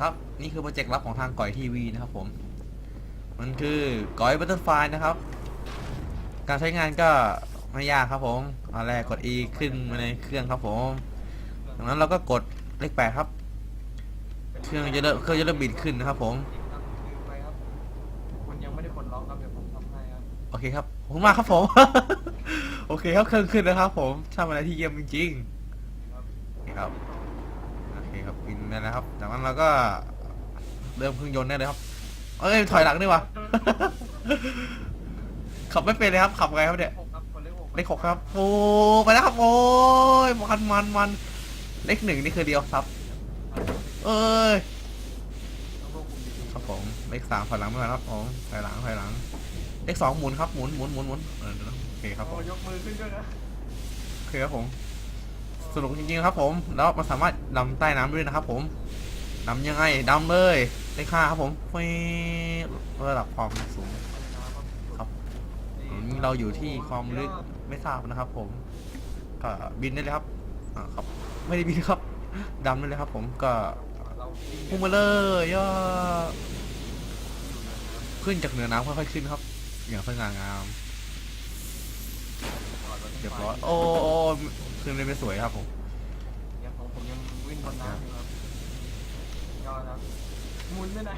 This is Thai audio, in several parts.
ครับ นี่คือโปรเจกต์ลับของทางก่อยทีวีนะครับผม มันคือก่อยบัตเตอร์ไฟนะครับ การใช้งานก็ไม่ยากครับผมอันแรกกด E ขึ้นมาในเครื่องครับผมจากนั้นเราก็กดเลขแปดครับ เครื่องจะเริ่มเครื่องจะเริ่มบิดขึ้นนะครับผมครับลืมไปครับคุณยังไม่ได้ปลดล็อกครับเดี๋ยวผมทำให้ครับโอเคครับขอบคุณมากครับผม โอเคครับเครื่องขึ้นแล้วครับ ผมทำอะไรที่เยี่ยมจริงครับๆโอเคครับ โอเคครับบินได้แล้วครับ จากนั้นเราก็เริ่มเครื่องยนต์ได้เลยครับ เอ้ยถอยหลังด้วยวะขับไม่เป็นเลยครับ ขับไงครับเนี่ยหกครับคนเลขหกเลขหกครับ โอ้ไปแล้วครับ โอ้ยมันมันมันเลขหนึ่งนี่คือเดียวครับ เอ้ยต้องควบคุมดีๆครับผม เลขสามถอยหลังไม่ไหวครับผมถอยหลังถอยหลัง เลขสองหมุนครับ หมุนหมุนหมุนหมุนเออเดี๋ยวนะโอเคครับผโอ้มยกมือขึ้นด้วยนะโอเคครับผม สนุกจริงๆครับผม แล้วมันสามารถดำใต้น้ำด้วยนะครับผมดำยังไงดำเลยเลขห้าครับผมฟีดระดับความสูงครับเราอยู่ที่ความลึกไม่ทราบนะครับ ผม ก็บินได้เลยครับอ่าครับ ไม่ได้บินครับดำได้เลยครับ ผมก็พุ่งมาเลยย่อขึ้นจากเหนือน้ำค่อยๆขึ้นครับ อย่างสง่างามเรียบร้อยโอ้โอ้ ขึ้นได้ไม่สวยครับผมยังของผมยังวิ่งบนน้ำอยู่ครับยอดครับหมุนไปไหน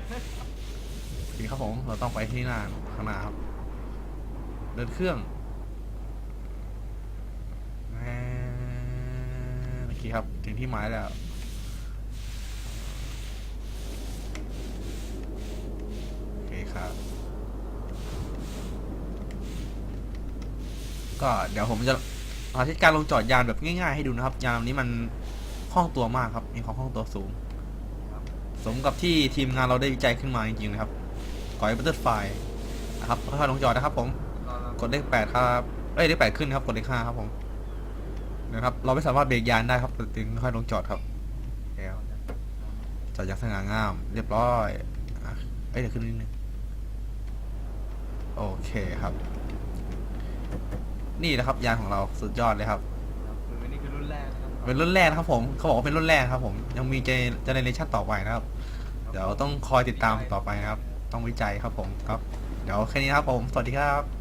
โอเครับผมเราต้องไปที่หน้าข้างหน้าครับ เดินเครื่องแหม่โอเคครับ ถึงที่หมายแล้วโอเคครับ ก็เดี๋ยวผมจะ สาธิตการลงจอดยานแบบง่ายๆให้ดูนะครับ ยานลำนี้มันคล่องตัวมากครับมีความคล่องตัวสูงครับสมกับที่ทีมงานเราได้วิจัยขึ้นมาจริงๆนะครับก่อยบัตเตอร์ไฟนะครับค่อยๆลงจอดนะครับ ผมรอเรากดเลขแปดครับเอ้ยเลขแปดขึ้นครับ กดเลขห้าครับผมนะครับ เราไม่สามารถเบรกยานได้ครับจึงค่อยลงจอดครับแล้วจอดอย่างสง่างาม เรียบร้อยอะเอ้ยเดี๋ยวขึ้นนิดนึงโอเคครับ นี่นะครับ ยานของเราสุดยอดเลยครับครับคือนี่คือรุ่นแรกนะครับเป็นรุ่นแรกนะครับผมเขาบอกว่าเป็นรุ่นแรกครับผมยังมีเจเจเนเรชันต่อไปนะครับ เดี๋ยวต้องคอยติดตามต่อไปนะครับ ต้องวิจัยครับผมครับ เดี๋ยวแค่นี้นะครับผม สวัสดีครับ